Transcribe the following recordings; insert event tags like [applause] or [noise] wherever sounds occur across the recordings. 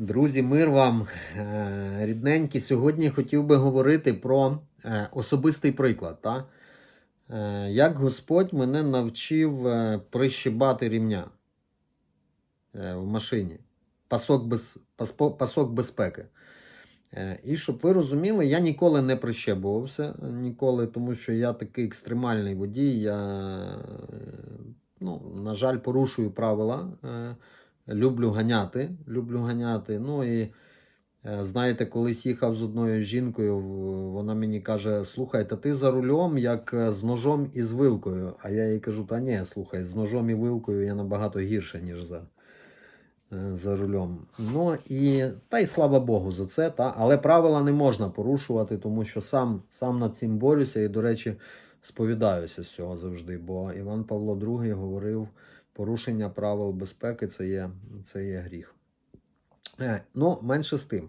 Друзі, мир вам Е, рідненькі. Сьогодні хотів би говорити про е, особистий приклад. Та? Е, Як Господь мене навчив прищибати рівня в машині, пасок, без, пасок безпеки. І щоб ви розуміли, я ніколи не прищебувався, ніколи, тому що я такий екстремальний водій. Я, ну, на жаль, порушую правила. Люблю ганяти. Люблю ганяти. Ну і е, знаєте, колись їхав з одною жінкою, вона мені каже: слухай, та ти за рулем як е, з ножом і з вилкою. А я їй кажу: та ні, слухай, з ножом і вилкою я набагато гірше, ніж за, е, за рулем. Ну і та й слава Богу за це. Та? Але правила не можна порушувати, тому що сам, сам над цим борюся і, до речі, сповідаюся з цього завжди. Бо Іван Павло II говорив порушення правил безпеки це є, це є гріх. Е, ну, менше з тим.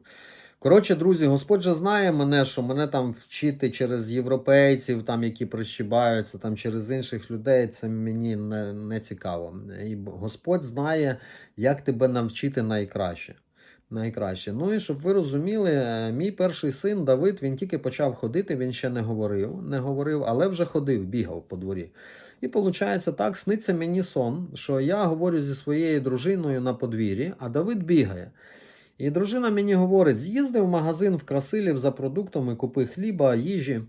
Коротше, друзі, Господь же знає мене, що мене там вчити через європейців, там, які прищібаються, там через інших людей, це мені не, не цікаво. І Господь знає, як тебе навчити найкраще. Найкраще. Ну і щоб ви розуміли, е, мій перший син Давид, він тільки почав ходити, він ще не говорив, не говорив, але вже ходив, бігав по дворі. І виходить так, сниться мені сон, що я говорю зі своєю дружиною на подвір'ї, а Давид бігає. І дружина мені говорить: з'їзди в магазин в Красилів за продуктами, купи хліба, їжі.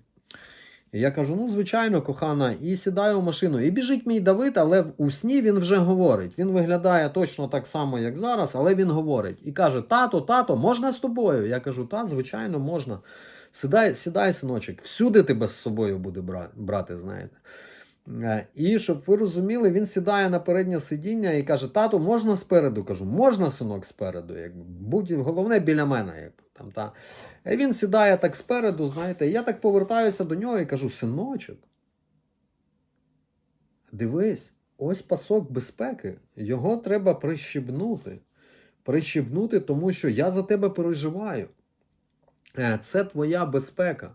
Я кажу: ну, звичайно, кохана, і сідаю в машину. І біжить мій Давид, але в- у сні він вже говорить. Він виглядає точно так само, як зараз, але він говорить. І каже: Тато, тато, можна з тобою? Я кажу, та, звичайно, можна. Сідай, сідай, синочок, всюди тебе з собою буде брати, знаєте. Е, І щоб ви розуміли, він сідає на переднє сидіння і каже: Тату, можна спереду? Кажу, можна, синок, спереду. Якби. Будь головне біля мене. Якби, там, та. І він сідає так спереду, знаєте, я так повертаюся до нього і кажу: синочок, дивись, ось пасок безпеки, його треба прищібнути. Прищібнути, тому що я за тебе переживаю. Е, Це твоя безпека.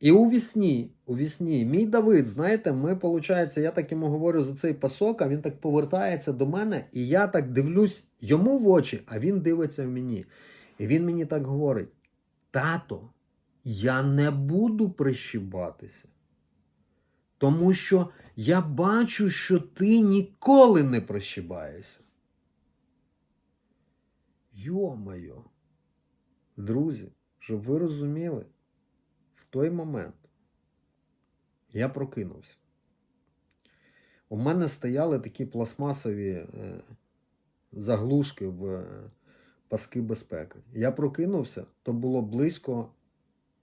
І у вісні, у вісні, мій Давид, знаєте, ми, виходить, я так йому говорю за цей пасок, а він так повертається до мене, і я так дивлюсь йому в очі, а він дивиться в мені. І він мені так говорить: тато, я не буду прищибатися. Тому що я бачу, що ти ніколи не прищибаєшся. Йо-моє, друзі, щоб ви розуміли, в той момент я прокинувся. У мене стояли такі пластмасові е, заглушки в е, паски безпеки. Я прокинувся, то було близько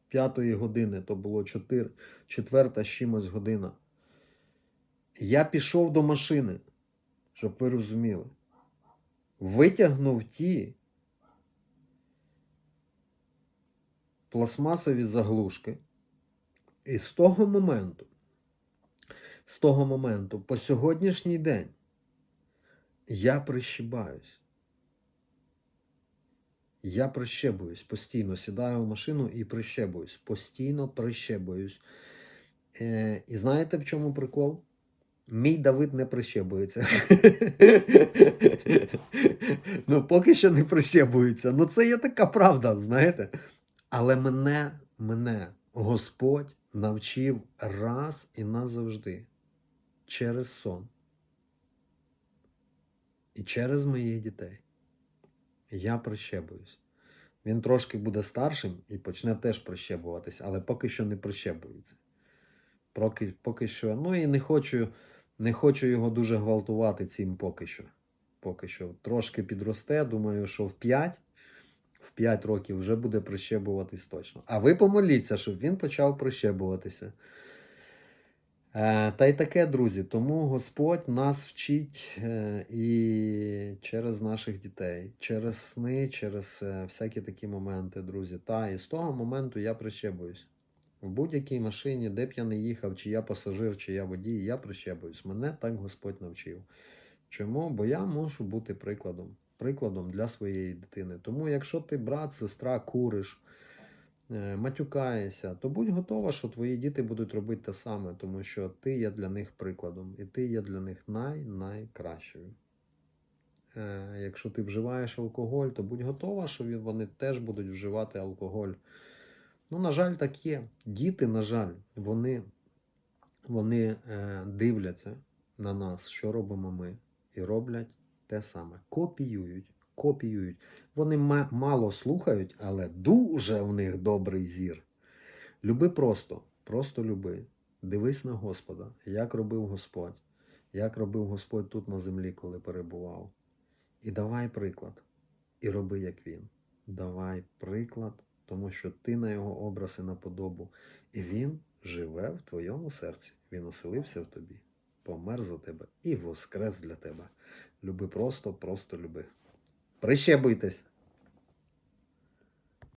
п'ятої години, то було 4, четверта з чимось година. Я пішов до машини, щоб ви розуміли. Витягнув ті пластмасові заглушки. І з того моменту, з того моменту, по сьогоднішній день, я прищибаюсь. Я прищебуюсь постійно, сідаю в машину і прищебуюсь. Постійно прищебуюсь. Е, і знаєте, в чому прикол? Мій Давид не прищебується. [laughs] ну, поки що не прищебується. Ну, це є така правда, знаєте. Але мене, мене Господь навчив раз і назавжди через сон. І через моїх дітей. Я прищебуюсь. Він трошки буде старшим і почне теж прищебуватись, але поки що не прищебується. Поки, поки що. Ну і не хочу, не хочу його дуже гвалтувати цим поки що. Поки що трошки підросте. Думаю, що в 5, в 5 років вже буде прищебуватись точно. А ви помоліться, щоб він почав прищебуватися. Е, Та й таке, друзі. Тому Господь нас вчить е, і через наших дітей, через сни, через е, всякі такі моменти, друзі. Та і з того моменту я прищебуюсь. В будь-якій машині, де б я не їхав, чи я пасажир, чи я водій, я прищебуюсь. Мене так Господь навчив. Чому? Бо я можу бути прикладом, прикладом для своєї дитини. Тому, якщо ти брат, сестра, куриш, матюкаєшся, то будь готова, що твої діти будуть робити те саме, тому що ти є для них прикладом, і ти є для них най-найкращою. е, якщо ти вживаєш алкоголь, то будь готова, що вони теж будуть вживати алкоголь. Ну, на жаль, так є. Діти, на жаль, вони, вони е, дивляться на нас, що робимо ми, і роблять те саме. Копіюють, копіюють. Вони ма- мало слухають, але дуже в них добрий зір. Люби просто, просто люби. Дивись на Господа, як робив Господь, як робив Господь тут на землі, коли перебував. І давай приклад. І роби, як він. Давай приклад, тому що ти на його образ і на подобу. І він живе в твоєму серці. Він оселився в тобі, помер за тебе і воскрес для тебе. Люби просто, просто люби. Прищебуйтесь!